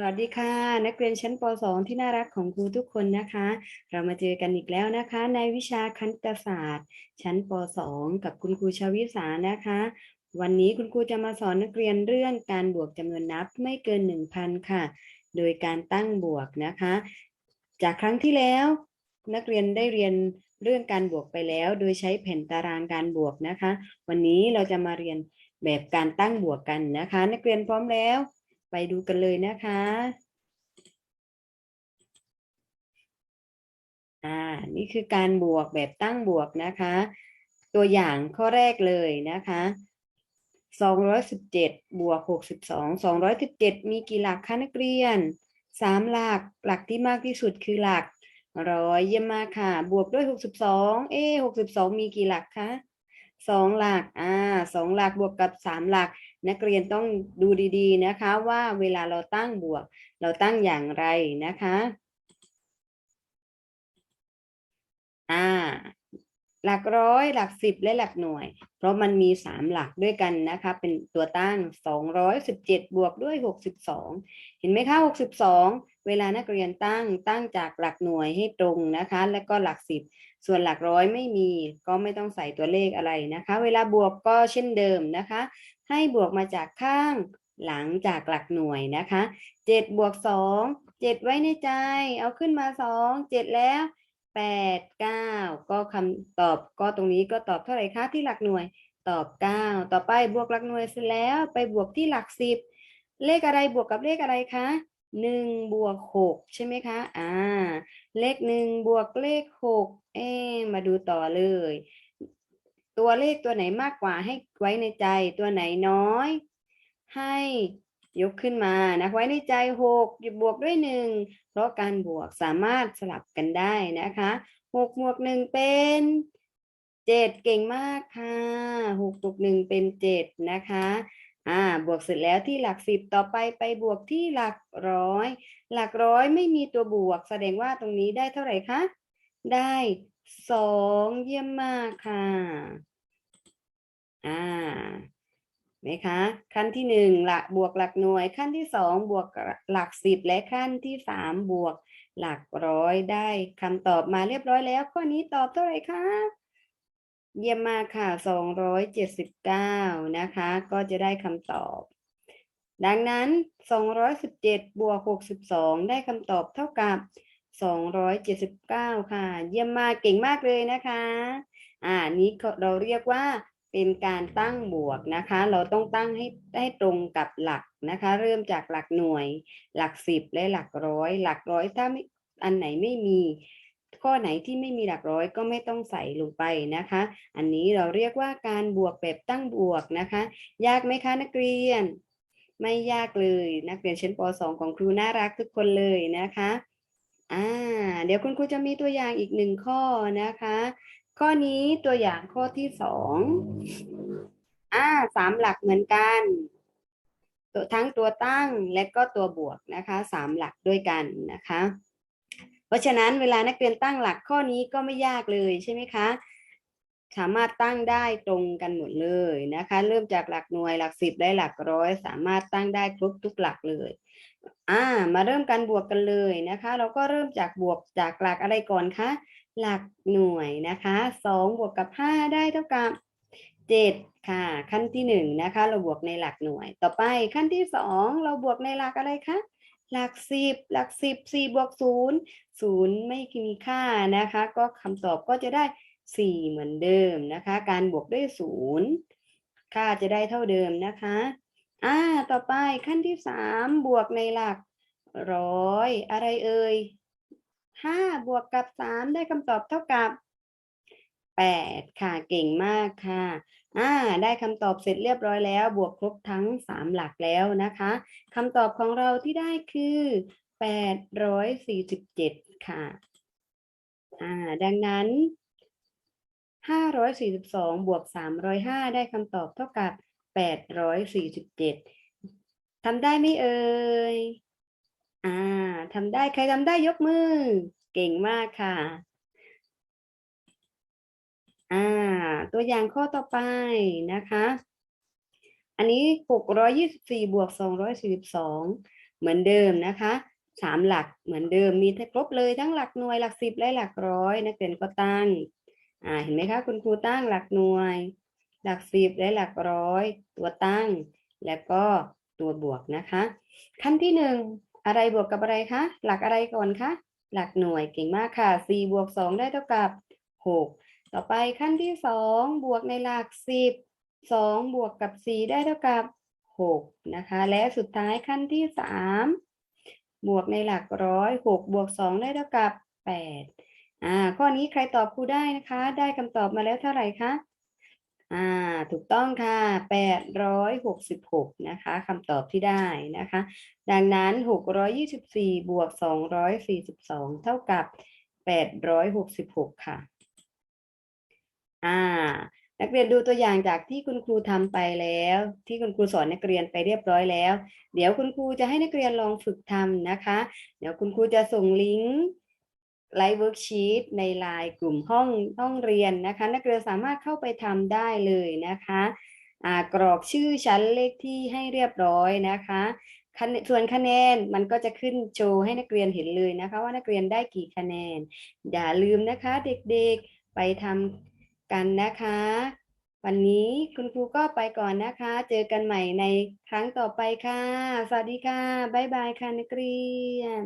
สวัสดีค่ะ นักเรียนชั้นป .2 ที่น่ารักของครูทุกคนนะคะ เรามาเจอกันอีกแล้วนะคะ ในวิชาคณิตศาสตร์ ชั้นป .2 กับคุณครูชาวิสานะคะ วันนี้คุณครูจะมาสอนนักเรียนเรื่องการบวกจำนวนนับไม่เกิน 1,000 ค่ะ โดยการตั้งบวกนะคะ จากครั้งที่แล้ว นักเรียนได้เรียนเรื่องการบวกไปแล้ว โดยใช้แผ่นตารางการบวกนะคะ วันนี้เราจะมาเรียนแบบการตั้งบวกกันนะคะ นักเรียนพร้อมแล้ว ไปดูกันเลยนะคะอ่านี่คือการบวกแบบตั้งบวกนะคะ ตัวอย่างข้อแรกเลยนะคะสองร้อยสิบเจ็ดบวกหกสิบสองสองร้อยสิบเจ็ดมีกี่หลักคะนักเรียนสามหลักหลักที่มากที่สุดคือหลักร้อยเยี่ยมมากค่ะ บวกด้วยหกสิบสองเอ๊หกสิบสองมีกี่หลักคะสองหลักอ่าสองหลักบวกกับสามหลัก นักเรียนต้องดูดี ๆ นะคะว่าเวลาเราตั้งบวก เราตั้งอย่างไรนะคะอ่าหลักร้อยหลักสิบและหลักหน่วย เพราะมันมีสามหลักด้วยกันนะคะ เป็นตัวตั้งสองร้อยสิบเจ็ดบวกด้วยหกสิบสองเห็นไหมคะหกสิบสองเวลานักเรียนตั้งตั้งจากหลักหน่วยให้ตรงนะคะ แล้วก็หลักสิบ ส่วนหลักร้อยไม่มีก็ไม่ต้องใส่ตัวเลขอะไรนะคะ เวลาบวกก็เช่นเดิมนะคะ ให้บวกมาจากข้างหลังจากหลักหน่วยนะคะเจ็ดบวกสองเจ็ดไว้ในใจ เอาขึ้นมาสองเจ็ดแล้วแปดเก้าก็คำตอบก็ตรงนี้ก็ตอบเท่าไหร่คะที่หลักหน่วยตอบเก้าต่อไปบวกหลักหน่วยเสร็จแล้วไปบวกที่หลักสิบเลขอะไรบวกกับเลขอะไรคะ หนึ่งบวกหกใช่ไหมคะ อ่า เลขหนึ่งบวกเลขหกเอ๊มาดูต่อเลย ตัวเลขตัวไหนมากกว่าให้ไว้ในใจ ตัวไหนน้อย ให้ยกขึ้นมานะไว้ในใจหกบวกด้วยหนึ่งเพราะการบวกสามารถสลับกันได้นะคะหกบวกหนึ่งเป็นเจ็ดเก่งมากค่ะหกบวกหนึ่งเป็นเจ็ดนะคะ อ่าบวกเสร็จแล้วที่หลักสิบต่อไปไปบวกที่หลักร้อย หลักร้อยไม่มีตัวบวก แสดงว่าตรงนี้ได้เท่าไหร่คะ ได้สองเยี่ยมมากค่ะ อ่าไหมคะ ขั้นที่หนึ่งหลักบวกหลักหน่วย ขั้นที่สองบวกหลักสิบและขั้นที่สามบวกหลักร้อยได้คำตอบมาเรียบร้อยแล้ว ข้อนี้ตอบเท่าไหร่คะ เยี่ยมมากค่ะสองร้อยเจ็ดสิบเก้านะคะ ก็จะได้คำตอบ ดังนั้นสองร้อยสิบเจ็ดบวกหกสิบสองได้คำตอบเท่ากับสองร้อยเจ็ดสิบเก้าค่ะ เยี่ยมมากเก่งมากเลยนะคะ อ่า นี้เราเรียกว่าเป็นการตั้งบวกนะคะ เราต้องตั้งให้ได้ตรงกับหลักนะคะ เริ่มจากหลักหน่วย หลักสิบและหลักร้อย หลักร้อยถ้าไม่อันไหนไม่มี ข้อไหนที่ไม่มีหลักร้อยก็ไม่ต้องใส่ลงไปนะคะ อันนี้เราเรียกว่าการบวกแบบตั้งบวกนะคะ ยากไหมคะนักเรียน ไม่ยากเลย นักเรียนชั้นป .2 ของครูน่ารักทุกคนเลยนะคะอ่าเดี๋ยวคุณครูจะมีตัวอย่างอีกหนึ่งข้อนะคะ ข้อนี้ตัวอย่างข้อที่สองอ่าสามหลักเหมือนกันตัวทั้งตัวตั้งและก็ตัวบวกนะคะสามหลักด้วยกันนะคะ เพราะฉะนั้นเวลานักเรียนตั้งหลักข้อนี้ก็ไม่ยากเลยใช่ไหมคะสามารถตั้งได้ตรงกันหมดเลยนะคะ เริ่มจากหลักหน่วยหลักสิบได้หลักร้อย สามารถตั้งได้ครบทุกหลักเลยอ่ามาเริ่มการบวกกันเลยนะคะ เราก็เริ่มจากบวกจากหลักอะไรก่อนคะหลักหน่วยนะคะสองบวกกับห้าได้เท่ากับเจ็ดค่ะ ขั้นที่หนึ่งนะคะ เราบวกในหลักหน่วย ต่อไปขั้นที่สองเราบวกในหลักอะไรคะ หลักสิบหลักสิบสี่บวกศูนย์ศูนย์ไม่มีค่านะคะ ก็คำตอบก็จะได้สี่เหมือนเดิมนะคะ การบวกด้วยศูนย์ค่าจะได้เท่าเดิมนะคะอ่าต่อไปขั้นที่สามบวกในหลักร้อยอะไรเอ่ยห้าบวกกับสามได้คำตอบเท่ากับ แปดค่ะเก่งมากค่ะอ่าได้คำตอบเสร็จเรียบร้อยแล้ว บวกครบทั้งสามหลักแล้วนะคะคำตอบของเราที่ได้คือแปดร้อยสี่สิบเจ็ดค่ะอ่าดังนั้นห้าร้อยสี่สิบสองบวกสามร้อยห้าได้คำตอบเท่ากับแปดร้อยสี่สิบเจ็ดทำได้ไหมเอ่ยอ่าทำได้ใครทำได้ยกมือ เก่งมากค่ะ อ่า ตัวอย่างข้อต่อไปนะคะ อันนี้หกร้อยยี่สิบสี่บวกสองร้อยสี่สิบสองเหมือนเดิมนะคะสามหลักเหมือนเดิมมีครบเลยทั้งหลักหน่วยหลักสิบและหลักร้อยนักเรียนก็ตั้งอ่าเห็นไหมคะคุณครูตั้งหลักหน่วย หลักสิบและหลักร้อย ตัวตั้ง แล้วก็ตัวบวกนะคะ ขั้นที่หนึ่งอะไรบวกกับอะไรคะหลักอะไรก่อนคะหลักหน่วยเก่งมากค่ะสี่บวกสองได้เท่ากับหก ต่อไปขั้นที่สองบวกในหลักสิบสองบวกกับสี่ได้เท่ากับหกนะคะ และสุดท้ายขั้นที่สามบวกในหลักร้อยหกบวกสองได้เท่ากับแปดอ่า ข้อนี้ใครตอบครูได้นะคะ ได้คำตอบมาแล้วเท่าไหร่คะอ่า ถูกต้องค่ะแปดร้อยหกสิบหกนะคะคำตอบที่ได้นะคะ ดังนั้นหกร้อยยี่สิบสี่บวกสองร้อยสี่สิบสองเท่ากับแปดร้อยหกสิบหกค่ะ อ่า นักเรียนดูตัวอย่างจากที่คุณครูทำไปแล้ว ที่คุณครูสอนนักเรียนไปเรียบร้อยแล้ว เดี๋ยวคุณครูจะให้นักเรียนลองฝึกทำนะคะ เดี๋ยวคุณครูจะส่งลิงก์ไลฟ์เวิร์กชีตในไลน์กลุ่มห้องห้องเรียนนะคะ นักเรียนสามารถเข้าไปทำได้เลยนะคะอ่ากรอกชื่อชั้นเลขที่ให้เรียบร้อยนะคะคะแนนส่วนคะแนนมันก็จะขึ้นโชว์ให้นักเรียนเห็นเลยนะคะ ว่านักเรียนได้กี่คะแนน อย่าลืมนะคะเด็กๆไปทำ กันนะคะ วันนี้คุณครูก็ไปก่อนนะคะ เจอกันใหม่ในครั้งต่อไปค่ะ สวัสดีค่ะ บ๊ายบายค่ะนักเรียน